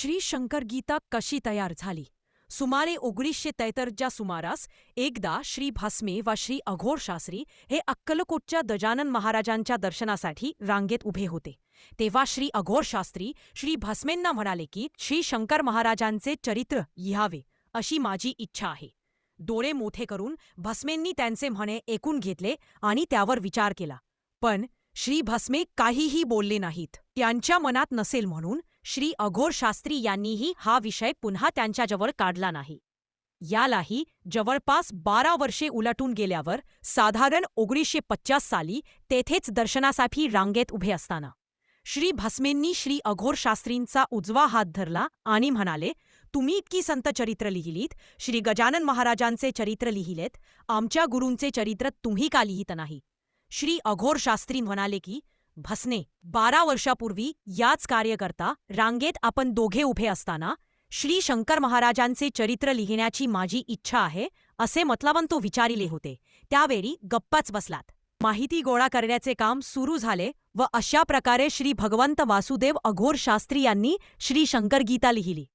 श्री शंकर गीता कशी तयार झाली? सुमारे ओगणीसशे तेहत्तरच्या सुमारास एकदा श्री भस्मे वा श्री अघोर शास्त्री हे अक्कलकोटच्या गजानन महाराजांच्या दर्शनासाठी रांगेत उभे होते. तेव्हा श्री अघोर शास्त्री श्री भस्मेंना म्हणाले की श्री शंकर महाराजांचे चरित्र लिहावे अशी माझी इच्छा आहे. डोळे मोठे करून भस्मेंनी त्यांचे म्हणे ऐकून घेतले आणि त्यावर विचार केला. पण श्री भस्मे काहीही बोलले नाहीत. त्यांच्या मनात नसेल म्हणून श्री अघोर शास्त्री यांनीही हा विषय पुन्हा त्यांच्याजवळ काढला नाही. यालाही जवळपास बारा वर्षे उलटून गेल्यावर साधारण ओगणीसशे पचास साली तेथेच दर्शनासाठी रांगेत उभे असताना. श्री भस्मेंनी श्री अघोर शास्त्रींचा उजवा हात धरला आणि म्हणाले तुम्ही इतकी संत चरित्र लिहिलीत. श्री गजानन महाराजांचे चरित्र लिहिलेत. आमच्या गुरूंचे चरित्र तुम्ही का लिहित नाही? श्री अघोर शास्त्री म्हणाले की भस्ने बारा वर्षापूर्वी याच कार्यकर्ता रांगेत आपण दोघे उभे असताना श्री शंकर महाराजांचे चरित्र लिहिण्याची माझी इच्छा आहे असे मतलावन तो विचारिले होते. त्यावेळी गप्पाच बसलात. माहिती गोळा करण्याचे काम सुरू झाले व अशा प्रकारे श्री भगवंत वासुदेव अघोर शास्त्री यांनी श्री शंकर गीता लिहिली.